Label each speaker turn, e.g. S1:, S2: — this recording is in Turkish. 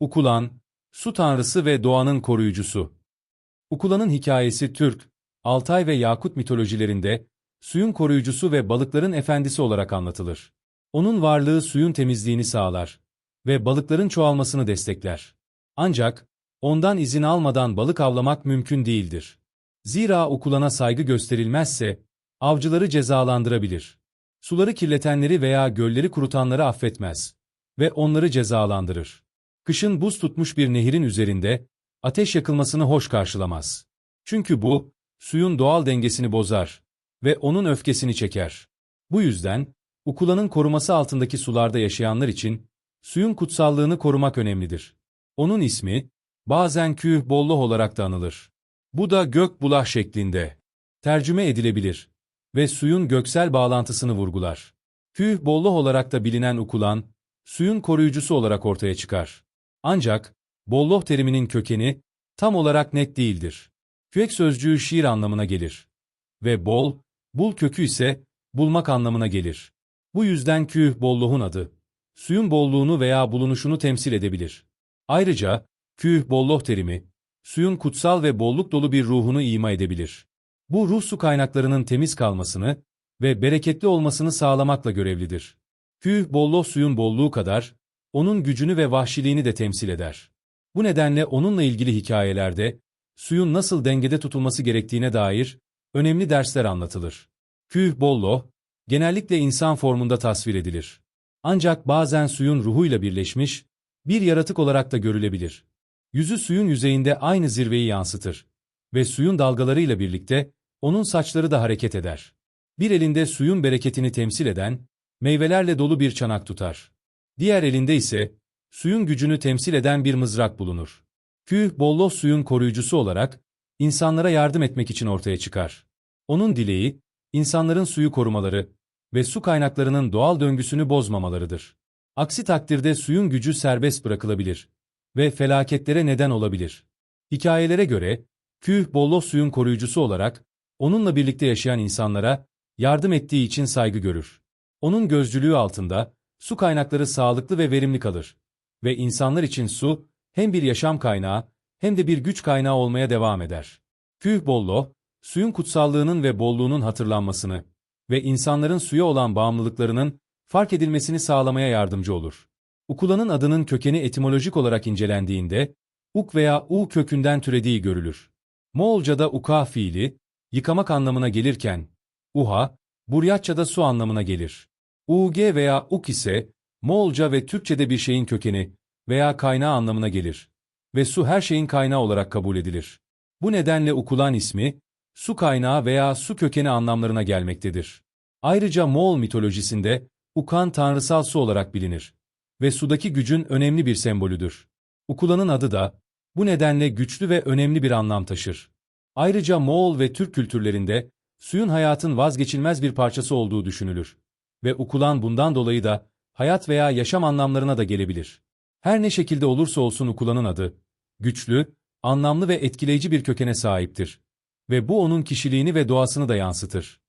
S1: Ukulan, su tanrısı ve doğanın koruyucusu. Ukulan'ın hikayesi Türk, Altay ve Yakut mitolojilerinde suyun koruyucusu ve balıkların efendisi olarak anlatılır. Onun varlığı suyun temizliğini sağlar ve balıkların çoğalmasını destekler. Ancak ondan izin almadan balık avlamak mümkün değildir. Zira Ukulan'a saygı gösterilmezse avcıları cezalandırabilir. Suları kirletenleri veya gölleri kurutanları affetmez ve onları cezalandırır. Kışın buz tutmuş bir nehirin üzerinde ateş yakılmasını hoş karşılamaz. Çünkü bu, suyun doğal dengesini bozar ve onun öfkesini çeker. Bu yüzden, Ukula'nın koruması altındaki sularda yaşayanlar için suyun kutsallığını korumak önemlidir. Onun ismi, bazen Küh Bolloh olarak da anılır. Bu da gök bulah şeklinde. Tercüme edilebilir ve suyun göksel bağlantısını vurgular. Küh Bolloh olarak da bilinen Ukulan, suyun koruyucusu olarak ortaya çıkar. Ancak, Bolloh teriminin kökeni tam olarak net değildir. Küek sözcüğü şiir anlamına gelir. Ve bol, bul kökü ise bulmak anlamına gelir. Bu yüzden küh bolluğun adı, suyun bolluğunu veya bulunuşunu temsil edebilir. Ayrıca, küh bolloh terimi, suyun kutsal ve bolluk dolu bir ruhunu ima edebilir. Bu ruh su kaynaklarının temiz kalmasını ve bereketli olmasını sağlamakla görevlidir. Küh bolloh suyun bolluğu kadar, onun gücünü ve vahşiliğini de temsil eder. Bu nedenle onunla ilgili hikayelerde, suyun nasıl dengede tutulması gerektiğine dair önemli dersler anlatılır. Küh bolloh, genellikle insan formunda tasvir edilir. Ancak bazen suyun ruhuyla birleşmiş, bir yaratık olarak da görülebilir. Yüzü suyun yüzeyinde aynı zirveyi yansıtır ve suyun dalgalarıyla birlikte onun saçları da hareket eder. Bir elinde suyun bereketini temsil eden, meyvelerle dolu bir çanak tutar. Diğer elinde ise, suyun gücünü temsil eden bir mızrak bulunur. Küh, bollos suyun koruyucusu olarak, insanlara yardım etmek için ortaya çıkar. Onun dileği, insanların suyu korumaları ve su kaynaklarının doğal döngüsünü bozmamalarıdır. Aksi takdirde suyun gücü serbest bırakılabilir ve felaketlere neden olabilir. Hikayelere göre, Küh, bollos suyun koruyucusu olarak, onunla birlikte yaşayan insanlara yardım ettiği için saygı görür. Onun gözcülüğü altında, su kaynakları sağlıklı ve verimli kalır. Ve insanlar için su, hem bir yaşam kaynağı, hem de bir güç kaynağı olmaya devam eder. Küh bollo, suyun kutsallığının ve bolluğunun hatırlanmasını ve insanların suya olan bağımlılıklarının fark edilmesini sağlamaya yardımcı olur. Ukulanın adının kökeni etimolojik olarak incelendiğinde, uk veya u kökünden türediği görülür. Moğolca'da uka fiili, yıkamak anlamına gelirken, uha, Buryatça'da su anlamına gelir. UG veya uk ise, Moğolca ve Türkçe'de bir şeyin kökeni veya kaynağı anlamına gelir ve su her şeyin kaynağı olarak kabul edilir. Bu nedenle ukulan ismi, su kaynağı veya su kökeni anlamlarına gelmektedir. Ayrıca Moğol mitolojisinde, ukan tanrısal su olarak bilinir ve sudaki gücün önemli bir sembolüdür. Ukulanın adı da, bu nedenle güçlü ve önemli bir anlam taşır. Ayrıca Moğol ve Türk kültürlerinde, suyun hayatın vazgeçilmez bir parçası olduğu düşünülür ve ukulan bundan dolayı da hayat veya yaşam anlamlarına da gelebilir. Her ne şekilde olursa olsun ukulanın adı, güçlü, anlamlı ve etkileyici bir kökene sahiptir ve bu onun kişiliğini ve doğasını da yansıtır.